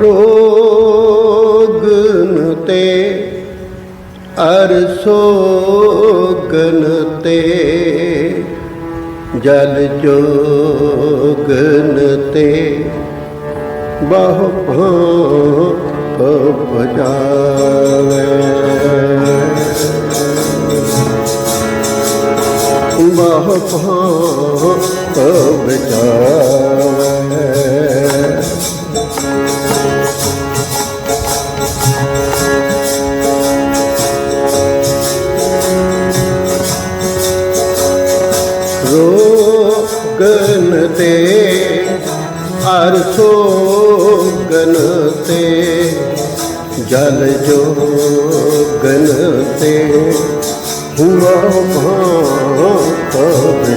ਰੋਗਨ ਤੇ ਅਰਸੋਗਨ ਤੇ ਜਲ ਜੋਗਨ ਤੇ ਬਹੁ ਭਾਂਤ ਬਜਾਵੇ ਬਹੁ ਭਾਂਤ ਬਜਾਵੇ ਗਨ ਤੇ ਜਲ ਜੋਗਨ ਤੇ ਹੁਆ ਭਾਂ ਤਬ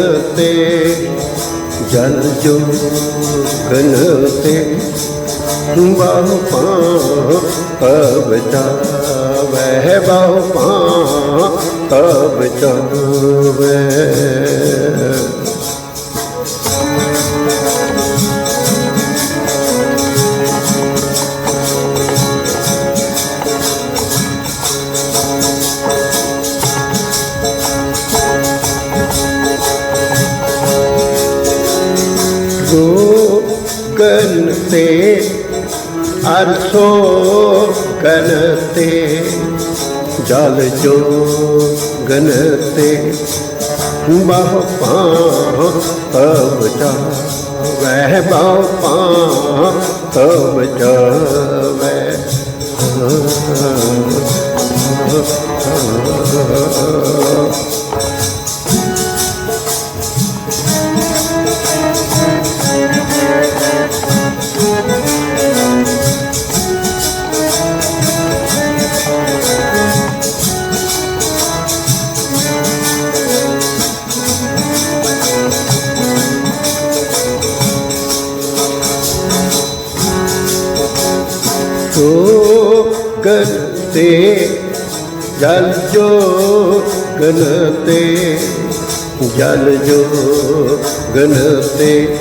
ਗਨ ਤੇ ਜਲ ਜੋ ਗਨ ਤੇ ਬਹੁ ਪਾਂ ਤਬ ਜਾਵੇ ਬਹੁ ਪਾਂ ਤਬ ਜਾਵੇ ਗਨ ਤੇ ਅਰਸੋ ਗਨ ਤੇ ਜਲ ਜੋ ਗਨ ਤੇ ਬਹੁ ਪਾਂ ਤਬ ਜਾ ਵਹਿ ਬਹੁ ਪਾਂ ਤਬ ਜਾਵੇ ਸੋ ਗਨ ਤੇ, ਜਲ ਜੋ ਗਨ ਤੇ ਜਲ ਜੋ ਗਨ ਤੇ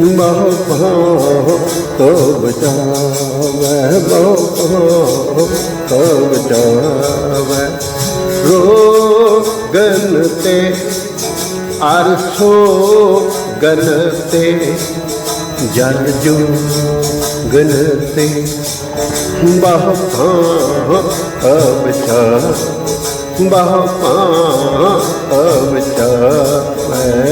ਮਹ ਭਾਂ ਤੋ ਬਚਾਵੇ ਬਹੁ ਭਾਂ ਤੋ ਬਚਾਵੇ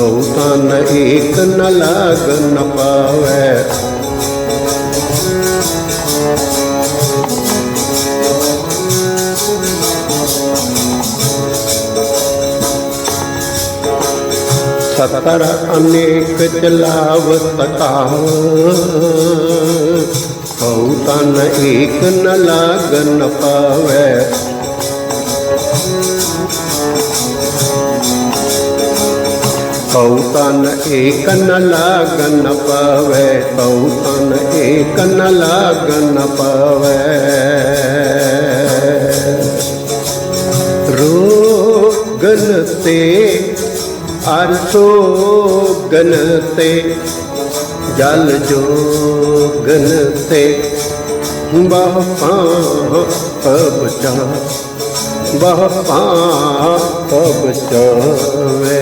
ਰੋ ਗਨ ਤੇ ਅਰਸੋ ਗਨ ਤੇ ਜਲ ਜੋ ਗਨ ਤੇ ਬਹੁ ਭਾਂ ਅਬ ਚਾ ਬਹੁ ਭਾਂ ਅਬ ਚਾ ਸਤਰ ਅਨੇਕ ਚਲਾਵ ਤਕਾਵ ਹਉ ਤਨ ਏਕ ਨ ਲਾਗ ਨ ਪਾਵੈ ਸਤਰ ਅਨੇਕ ਚਲਾਵ ਤਕਾਵ ਹਉ ਤਨ ਏਕ ਨ ਲਾਗ ਨ ਅਰਥੋ ਗਨਤੇ ਜਲ ਜੋਗਨ ਤੇ ਬਹ ਪਾਹ ਪਬਚਾ ਬਹ ਪਾਹ ਪਬਚਾਵੇ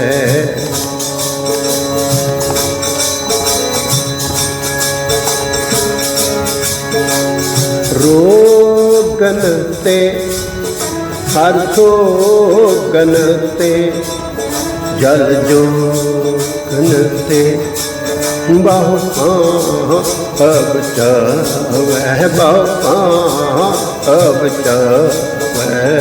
ਰੋਗਨ ਤੇ, ਹਰ ਸੋਗਨ ਤੇ ਜਲ ਜੋ ਗਨ ਤੇ ਬਹੁ ਅਬ ਚਾਵੈ ਬਹੁ ਅਬ ਚਾਵੈ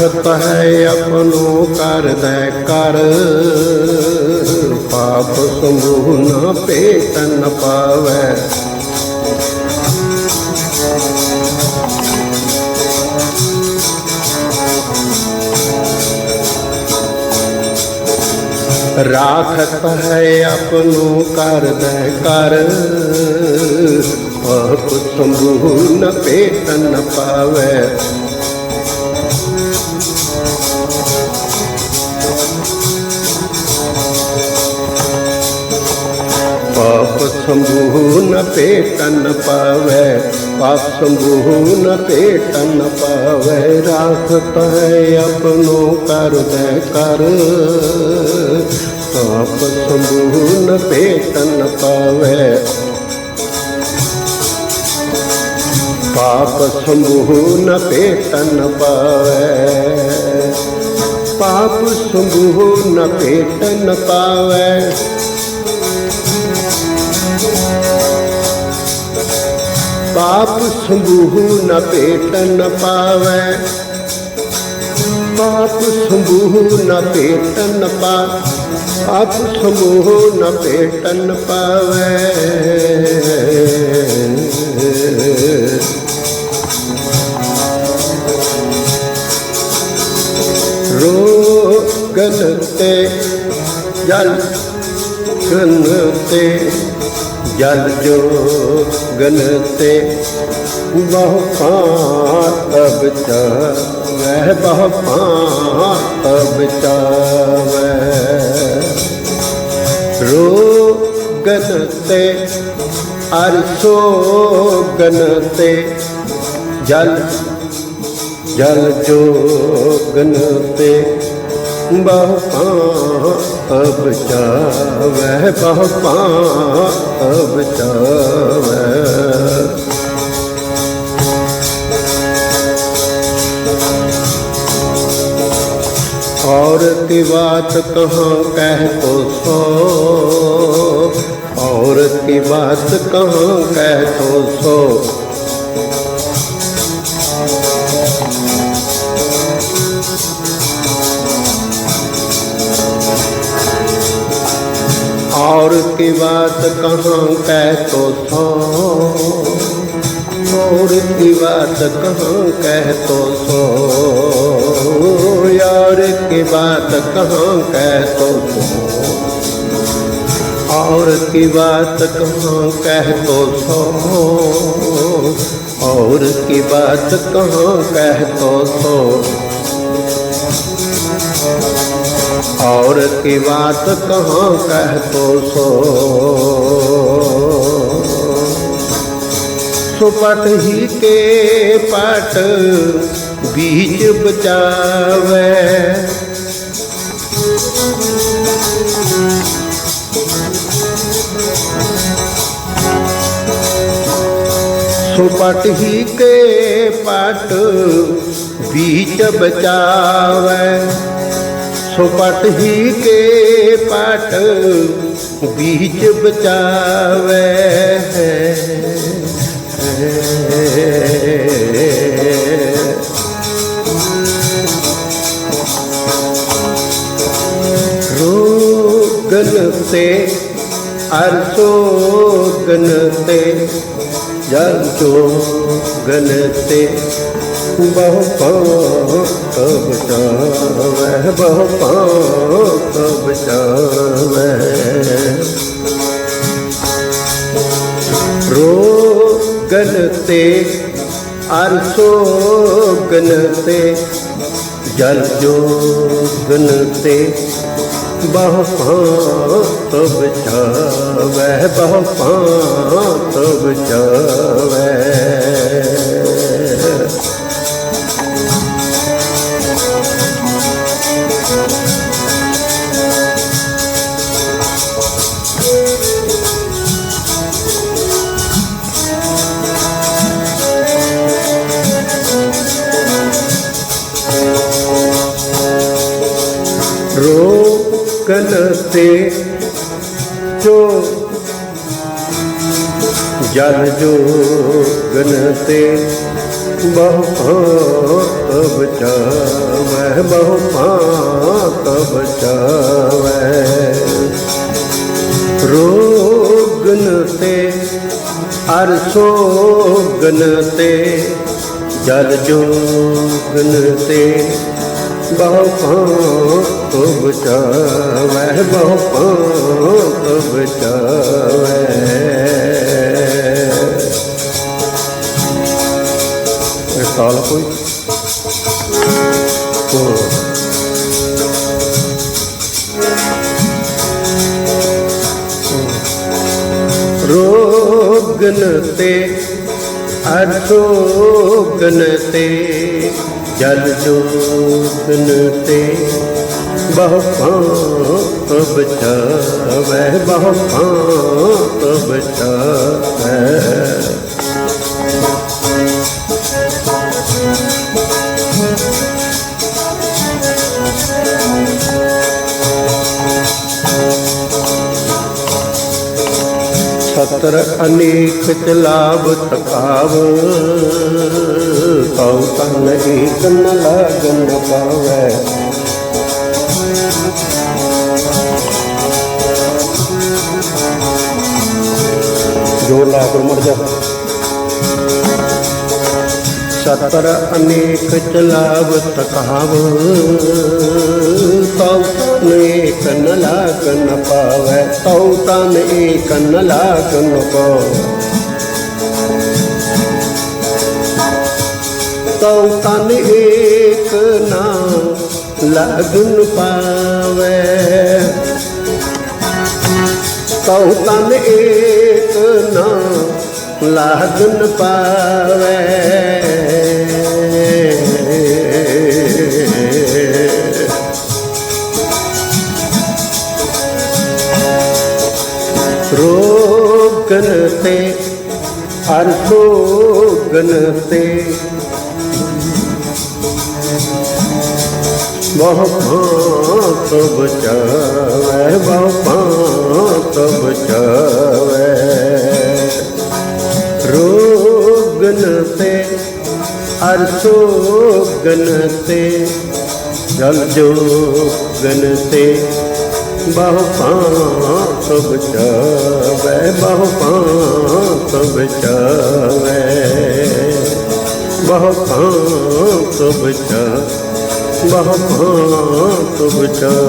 ਰਾਖਤ ਹੈ ਆਪਣੋ ਦੇ ਕਰ। ਪਾਪ ਸਮੂਹ ਨਾ ਪੇਟਨ ਪਾਵੈ। ਰਾਖਤ ਹੈ ਆਪਣੋ ਦੇ ਕਰ। ਪਾਪ ਸਮੂਹ ਨਾ ਪੇਟਨ ਪਾਵੈ। ਪਾਪ ਸੰਭੂ ਨ ਪੇਟਨ ਪਾਵੈ ਪਾਪ ਸੰਭੂ ਨ ਪੇਟਨ ਪਾਵੈ ਰਾਖਤ ਹੈ ਆਪਣੋ ਕਰਦੈ ਕਰ। ਪਾਪ ਸੰਭੂ ਨ ਪੇਟਨ ਪਾਵੈ। ਪਾਪ ਸੰਭੂ ਨ ਪੇਟਨ ਪਾਵੈ। ਪਾਪ ਸੰਭੂ ਨ ਪੇਟਨ ਪਾਵੈ। ਪਾਪ ਸੰਭੂ ਨ ਪੇਟਨ ਪਾਵੈ। ਪਾਪ ਸੰਭੂ ਨ ਪੇਟਨ ਪਾ ਪਾਪ ਸੰਭੂ ਨ ਪੇਟਨ ਪਾਵੈ। ਰੋਗਨ ਤੇ, ਜਲ ਗਨ ਤੇ ਜਲ ਜੋ ਗਨ ਬਹੁ ਪਾਤ ਅਬ ਚਾਵੈ ਬਹੁ ਪਾਤ ਅਬ ਚਾਵੈ ਰੋਗਨ ਤੇ ਅਰਸੋ ਗਨ ਜਲ ਜਲ ਜੋ ਤੇ ਬਹੁ ਅਬ ਚਾਵੈ ਬਹੁ ਅਬ ਚਾਵੈ और की बात कहाँ कह तो सो और की बात कहाँ कह तो सो और की बात कहाँ कह तो और की बात कहाँ कह तो यार की बात कहाँ कह तो और की बात कहाँ कह तो सो और की बात कहाँ कह तो सो और की बात कहाँ कह तो सो सुपट ही के पट बीज बचावे सुपट ही के पट बीज बचावे सुपट ही के पट बीज बचावे रोगन से अरसोगन से जल जोगन ਬਹੁ ਪੋ ਤਬ ਚਾਵੇ ਬਹੁ ਪੋ ਤਬ ਚਾਵੇ ਰੋਗਨ ਤੇ ਅਰਸੋਗਨ ਤੇ ਜਲ ਜੋਗਨ ਤੇ ਬਹੁ ਪਾਤ ਬਚਾਵੇ ਬਹੁ ਪਾਤ ਬਚਾਵੇ ਜਲ ਜੋਗਨ ਤੇ ਬਹੁ ਭਾਂਤ ਬਚਾਵੈ ਬਹੁ ਭਾਂਤ ਬਚਾਵੈ ਰੋਗਨ ਤੇ ਸੋਗਨ ਤੇ ਜਲ ਜੋਗਨ ਤੇ ਬਹੁ ਭਾਂਤ ਬਚਾਵੈ ਬਹੁ ਭਾਂਤ ਬਚਾਵੈ ਰੋਗਨ ਤੇ ਅਰੋਗਨ ਤੇ ਜਲ ਜੋਗਨ ਤੇ। ਬਹੁ ਭਾਂਤ ਬਚਾਵੈ ਬਹੁ ਭਾਂਤ ਬਚਾਵੈ ਸਤਰ ਅਨੇਕ ਚਲਾਵ ਤਕਾਵ। ਕਉ ਤਨ ਏਕ ਨ ਲਾਗਨ ਪਾਵੈ। ਜੋਰ ਲਾ ਕੇ ਮੜ ਜਾ। ਸਤਰ ਅਨੇਕ ਚਲਾਵ ਤਕਾਵ ਕਉ ਤਨ ਏਕ ਨ ਲਾਗਨ ਪਾਵੈ ਕਉ ਤਨ ਏਕ ਨ ਲਾਗਨ ਪਾਵੈ। ਕਉ ਤਨ ਏਕ ਨਾ ਲਗਨ ਪਾਵੈ। ਕਉ ਤਨ ਏਕ ਨਾ ਲਗਨ ਪਾਵੈ। ਰੋਗਨ ਤੇ, ਹਰ ਸੋਗਨ ਤੇ। ਬਹੁ ਭਾਂਤ ਬਚਾਵੈ, ਬਹੁ ਭਾਂਤ ਬਚਾਵੈ। ਰੋਗਨ ਤੇ ਅਰ ਸੋਗਨ ਤੇ, ਜਲ ਬਹੁ ਤੇ ਬਹੁ ਭਾਂਤ ਬਚਾਵੈ ਬਹੁ ਭਾਂਤ ਬਚਾਵੈ ਬਹੁ ਭਾਂਤ ਬਚਾਵੈ ਬਹੁ ਭਾਂਤ ਬਚਾਵੈ